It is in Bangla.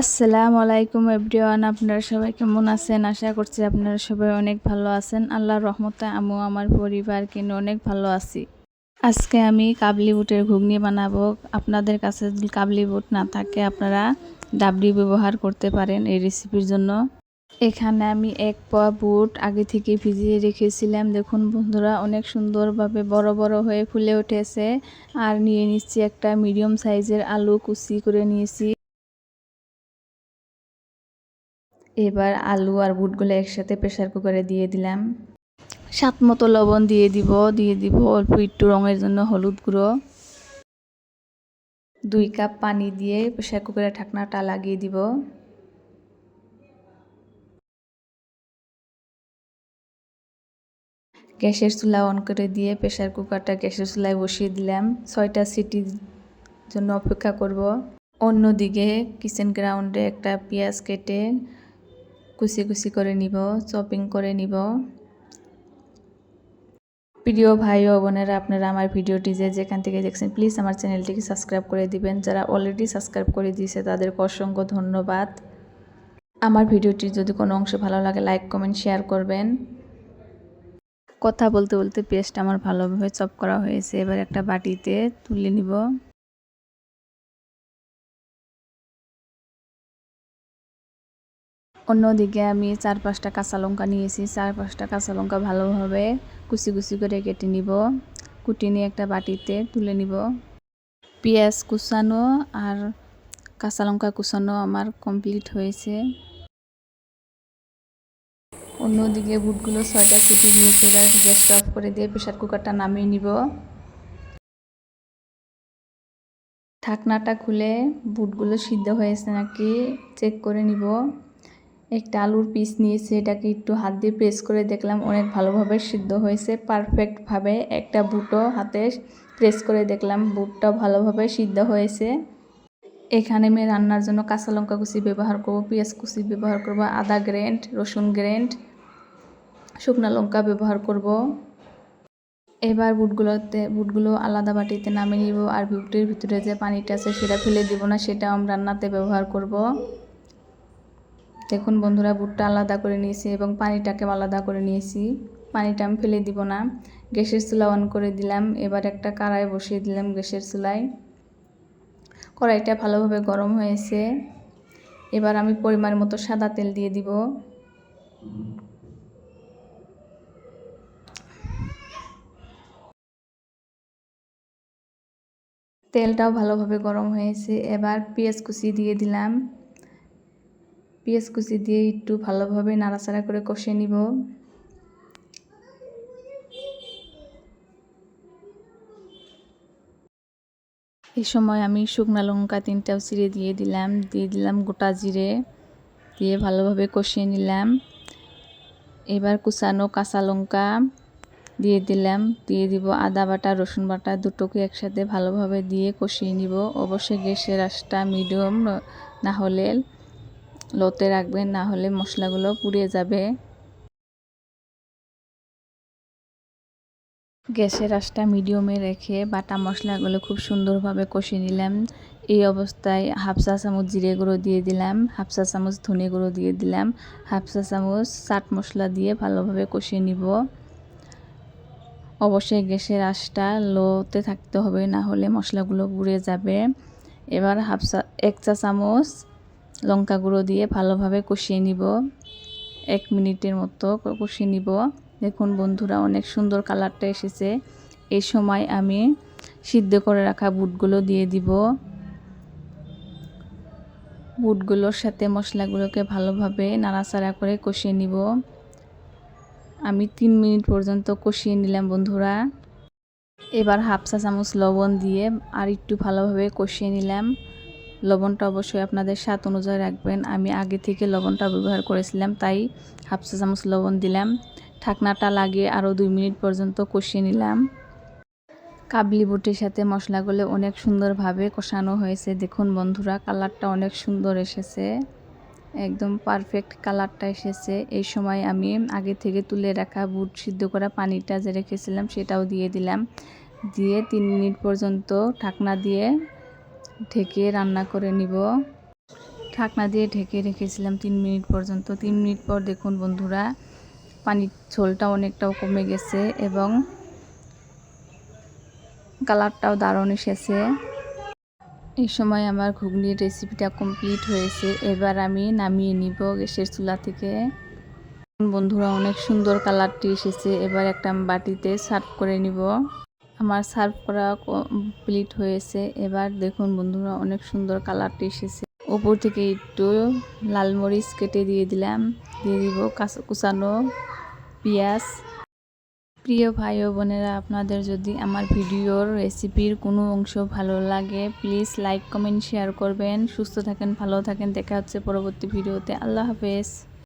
আসসালামু আলাইকুম এভরিওয়ান, আপনারা সবাই কেমন আছেন? আশা করছি আপনারা সবাই অনেক ভালো আছেন। আল্লাহর রহমতে আমিও আমার পরিবার কিনে অনেক ভালো আছি। আজকে আমি কাবলি বুটের ঘুগনি বানাবো। আপনাদের কাছে যদি কাবলি বুট না থাকে, আপনারা ডাবলি ব্যবহার করতে পারেন এই রেসিপির জন্য। এখানে আমি এক পোয়া বুট আগে থেকে ভিজিয়ে রেখেছিলাম। দেখুন বন্ধুরা, অনেক সুন্দরভাবে বড় বড় হয়ে ফুলে উঠেছে। আর নিয়ে নিচ্ছি একটা মিডিয়াম সাইজের আলু কুচি করে নিয়েছি। এবার আলু আর বুটগুলো একসাথে প্রেশার কুকারে দিয়ে দিলাম। স্বাদ মতো লবণ দিয়ে দিব দিয়ে দিব অল্প একটু রঙের জন্য হলুদ গুঁড়ো। দুই কাপ পানি দিয়ে প্রেশার কুকারের ঢাকনাটা লাগিয়ে দিব। গ্যাসের চুলা অন করে দিয়ে প্রেশার কুকারটা গ্যাসের চুলায় বসিয়ে দিলাম। ছয়টা সিটির জন্য অপেক্ষা করব। অন্যদিকে কিচেন গ্রাউন্ডে একটা পেঁয়াজ কেটে কুচি কুচি করে নিব চপিং করে নিব। প্রিয় ভাই ও বোনেরা, আপনারা আমার ভিডিওটি যে যেখান থেকে দেখছেন প্লিজ আমার চ্যানেলটিকে সাবস্ক্রাইব করে দিবেন। যারা অলরেডি সাবস্ক্রাইব করে দিয়েছে, তাদেরকে অসংখ্য ধন্যবাদ। আমার ভিডিওটি যদি কোনো অংশ ভালো লাগে লাইক কমেন্ট শেয়ার করবেন। কথা বলতে বলতে পেস্ট আমার ভালোভাবে চপ করা হয়েছে। এবার একটা বাটিতে তুলে নিব। অন্যদিকে আমি চার পাঁচটা কাঁচা লঙ্কা নিয়েছি চার পাঁচটা কাঁচা লঙ্কা ভালোভাবে কুচি কুচি করে কেটে নিব। কুটি নিয়ে একটা বাটিতে তুলে নিব। পেঁয়াজ কুচানো আর কাঁচা লঙ্কা কুচানো আমার কমপ্লিট হয়েছে। অন্যদিকে বুটগুলো ছয়টা সিটি দিয়েছে এবার গ্যাসটা অফ করে দিয়ে প্রেশার কুকারটা নামিয়ে নিব। ঢাকনাটা খুলে বুটগুলো সিদ্ধ হয়েছে নাকি, চেক করে নিব। একটা আলুর পিস নিয়েছি, এটাকে একটু হাত দিয়ে প্রেস করে দেখলাম অনেক ভালোভাবে সিদ্ধ হয়েছে পারফেক্টভাবে একটা বুটও হাতে প্রেস করে দেখলাম, বুটটা ভালোভাবে সিদ্ধ হয়েছে। এখানে আমি রান্নার জন্য কাঁচা লঙ্কা কুচি ব্যবহার করব, পেঁয়াজ কুচি ব্যবহার করব, আদা গ্রেন্ড, রসুন গ্রেন্ড, শুকনা লঙ্কা ব্যবহার করব। এবার বুটগুলোতে, বুটগুলো আলাদা বাটিতে নামিয়ে নিব, আর বুটের ভিতরে যে পানিটা আছে সেটা ফেলে দিব না সেটা আমি রান্নাতে ব্যবহার করব। দেখুন বন্ধুরা, বুটটা আলাদা করে নিয়েছি এবং পানিটাকে আলাদা করে নিয়েছি। পানিটা আমি ফেলে দিব না। গ্যাসের চুলা অন করে দিলাম। এবার একটা কড়াই বসিয়ে দিলাম গ্যাসের চুলায়। কড়াইটা ভালোভাবে গরম হয়েছে। এবার আমি পরিমাণ মতো সাদা তেল দিয়ে দিব। তেলটাও ভালোভাবে গরম হয়েছে। এবার পেঁয়াজ কুচি দিয়ে দিলাম। পেঁয়াজ কুচি দিয়ে একটু ভালোভাবে নাড়াচাড়া করে কষে নিব। এই সময় আমি শুকনো লঙ্কা তিনটাও চিড়ে দিয়ে দিলাম দিয়ে দিলাম গোটা জিরে, দিয়ে ভালোভাবে কষিয়ে নিলাম। এবার কুচানো কাঁচা লঙ্কা দিয়ে দিলাম, দিয়ে দিব আদা বাটা, রসুন বাটা, দুটোকে একসাথে ভালোভাবে দিয়ে কষিয়ে নিব। অবশ্যই গ্যাসের আঁচটা মিডিয়াম, না হলে লোতে রাখবেন, না হলে মশলাগুলো পুড়িয়ে যাবে। গ্যাসের আঁচটা মিডিয়ামে রেখে বাটা মশলাগুলো খুব সুন্দরভাবে কষিয়ে নিলাম। এই অবস্থায় হাফ চা চামচ জিরে গুঁড়ো দিয়ে দিলাম, হাফ চা চামচ ধনে গুঁড়ো দিয়ে দিলাম, হাফ চা চামচ চাট মশলা দিয়ে ভালোভাবে কষিয়ে নিব। অবশ্যই গ্যাসের আঁচটা লোতে থাকতে হবে, না হলে মশলাগুলো পুড়ে যাবে। এবার হাফ চা, এক চা চামচ লঙ্কা গুঁড়ো দিয়ে ভালোভাবে কষিয়ে নিব। এক মিনিটের মতো কষিয়ে নিব। দেখুন বন্ধুরা, অনেক সুন্দর কালারটা এসেছে। এই সময় আমি সিদ্ধ করে রাখা বুটগুলো দিয়ে দিব। বুটগুলোর সাথে মশলাগুলোকে ভালোভাবে নাড়াচাড়া করে কষিয়ে নিব। আমি তিন মিনিট পর্যন্ত কষিয়ে নিলাম বন্ধুরা। এবার হাফ চা চামচ লবণ দিয়ে আর একটু ভালোভাবে কষিয়ে নিলাম। লবণটা অবশ্যই আপনাদের স্বাদ অনুযায়ী রাখবেন। আমি আগে থেকে লবণটা ব্যবহার করেছিলাম, তাই হাফ চা চামচ লবণ দিলাম। ঢাকনাটা লাগিয়ে আরও দুই মিনিট পর্যন্ত কষিয়ে নিলাম। কাবলি বুটির সাথে মশলাগুলো অনেক সুন্দরভাবে কষানো হয়েছে। দেখুন বন্ধুরা, কালারটা অনেক সুন্দর এসেছে। একদম পারফেক্ট কালারটা এসেছে। এই সময় আমি আগে থেকে তুলে রাখা বুট সিদ্ধ করা পানিটা যে রেখেছিলাম, সেটাও দিয়ে দিলাম। দিয়ে তিন মিনিট পর্যন্ত ঢাকনা দিয়ে ঢেকে রান্না করে নিব। ঢাকনা দিয়ে ঢেকে রেখেছিলাম তিন মিনিট পর্যন্ত। তিন মিনিট পর দেখুন বন্ধুরা, পানির ঝোলটা অনেকটাও কমে গেছে এবং কালারটাও দারুণ এসেছে। এই সময় আমার ঘুগনির রেসিপিটা কমপ্লিট হয়েছে। এবার আমি নামিয়ে নিব গ্যাসের চুলা থেকে। বন্ধুরা, অনেক সুন্দর কালারটি এসেছে। এবার একটা বাটিতে সার্ভ করে নিব। আমার সার্ভ করা কমপ্লিট হয়েছে। এবার দেখুন বন্ধুরা, অনেক সুন্দর কালারটি এসেছে। উপর থেকে একটু লাল মরিচ কেটে দিয়ে দিলাম। দিয়ে দিব কুচানো পেঁয়াজ। প্রিয় ভাই ও বোনেরা, আপনাদের যদি আমার ভিডিওর রেসিপির কোনো অংশ ভালো লাগে, প্লিজ লাইক, কমেন্ট, শেয়ার করবেন। সুস্থ থাকেন, ভালো থাকেন। দেখা হচ্ছে পরবর্তী ভিডিওতে। আল্লাহ হাফেজ।